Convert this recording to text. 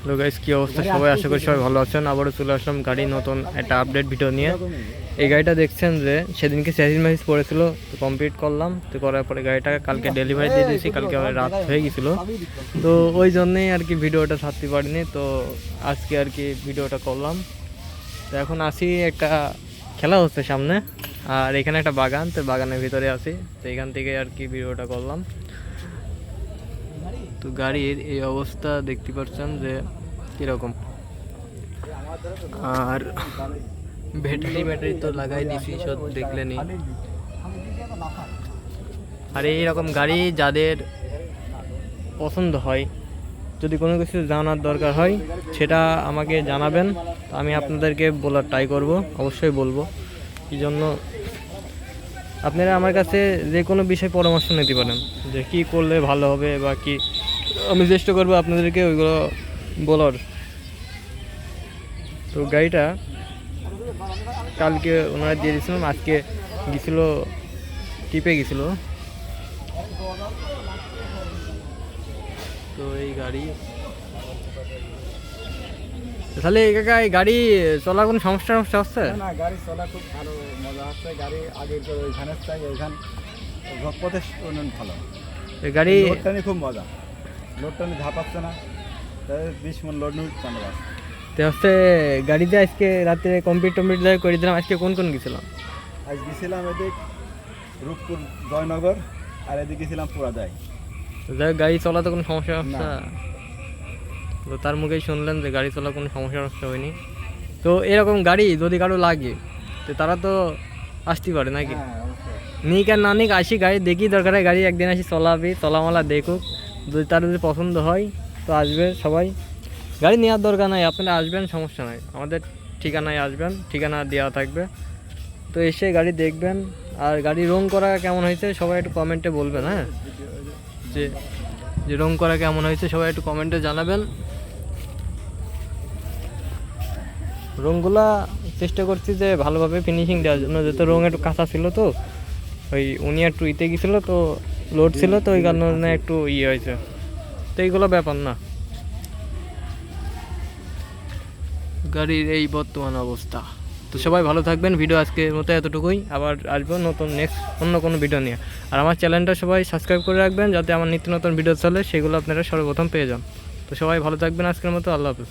Hello guys কি অবস্থা? সবাই আশা করি সবাই ভালো আছেন। আবারও চলে আসলাম গাড়ি নতুন একটা আপডেট ভিডিও নিয়ে। এই গাড়িটা দেখছেন যে সেদিনকে স্যাসিস ম্যাসিস পড়েছিল তো কমপ্লিট করলাম। তো করার পরে গাড়িটা কালকে ডেলিভারি দিয়ে দিয়েছি কালকে আবার রাত হয়ে গেছিল। তো ওই জন্যেই আর কি ভিডিওটা ছাড়তে পারিনি তো আজকে আর কি ভিডিওটা করলাম। তো এখন আসি একটা খেলা হচ্ছে সামনে আর এখানে একটা বাগান তো বাগানের ভিতরে আছি। তো এখান থেকে আর কি ভিডিওটা করলাম। তো গাড়ির এই অবস্থা দেখতে পাচ্ছেন যে কীরকম। আর ব্যাটারি ব্যাটারি তো লাগাই দিছি, সব দেখলেনি। আর এইরকম গাড়ি যাদের পছন্দ হয়, যদি কোনো কিছু জানার দরকার হয়, সেটা আমাকে জানাবেন। আমি আপনাদেরকে বলার ট্রাই করব, অবশ্যই বলব। এই জন্য আপনারা আমার কাছে যে কোনো বিষয়ে পরামর্শ নিতে পারেন। যে কী করলে ভালো হবে বা কি, আমি চেষ্টা করব আপনাদেরকে ওইগুলো বলার। তো গাড়িটা কালকে ওনারা দিয়ে দিয়েছিলাম আজকে গেছিল, টিপে গেছিল। তো এই গাড়ি তাহলে কাকা এই গাড়ি চলার কোনো সমস্যা সমস্যা হচ্ছে? না, গাড়ি চলা খুব ভালো মজা হচ্ছে। গাড়ি আগের তো ওইখানের চাই ওইখান পথে ভালো। এই গাড়ি লোডটা নিয়ে খুব মজা। লোডটা নিয়ে ঝাঁপাচ্ছে না বিশ মন লোড চাঁদা বাস তো হচ্ছে গাড়িতে আজকে রাতে কমপ্লিট টমপ্লিট করে দিলাম আজকে কোন কোন গেছিলাম? আজ গেছিলাম এদিক রূপপুর জয়নগর আর এদিকে গেছিলাম পুরাদায় যাই হোক, গাড়ি চলাতে কোনো সমস্যা হচ্ছে না। তো তার মুখেই শুনলেন যে গাড়ি চলা কোনো সমস্যা সমস্যা হয়নি। তো এরকম গাড়ি যদি কারও লাগে তো তারা তো আসতে পারে নাকি? হ্যাঁ নিক আর না নিক আসি গাড়ি দেখি দরকার হয় গাড়ি একদিন আসি চলাবি চলামালা দেখুক। যদি তার যদি পছন্দ হয় তো আসবে সবাই। গাড়ি নেওয়ার দরকার নাই আপনারা আসবেন সমস্যা নাই। আমাদের ঠিকানায় আসবেন ঠিকানা দেওয়া থাকবে। তো এসে গাড়ি দেখবেন আর গাড়ি রং করা কেমন হয়েছে সবাই একটু কমেন্টে বলবেন হ্যাঁ? যে যে রং করা কেমন হয়েছে সবাই একটু কমেন্টে জানাবেন। রঙগুলা চেষ্টা করছি যে ভালোভাবে ফিনিশিং দেওয়ার জন্য। যেহেতু রং একটু কাঁচা ছিল তো ওই উনি একটু ইতে গেছিল তো লোড ছিল তো ওই কারণে একটু ইয়ে হয়েছে। তো এইগুলো ব্যাপার না। গাড়ির এই বর্তমান অবস্থা। তো সবাই ভালো থাকবেন ভিডিও আজকের মতো এতটুকুই। আবার আসব নতুন নেক্সট অন্য কোনো ভিডিও নিয়ে। আর আমার চ্যানেলটা সবাই সাবস্ক্রাইব করে রাখবেন যাতে আমার নিত্য নতুন ভিডিও চলে সেগুলো আপনারা সর্বপ্রথম পেয়ে যান। তো সবাই ভালো থাকবেন আজকের মতো আল্লাহ হাফিজ।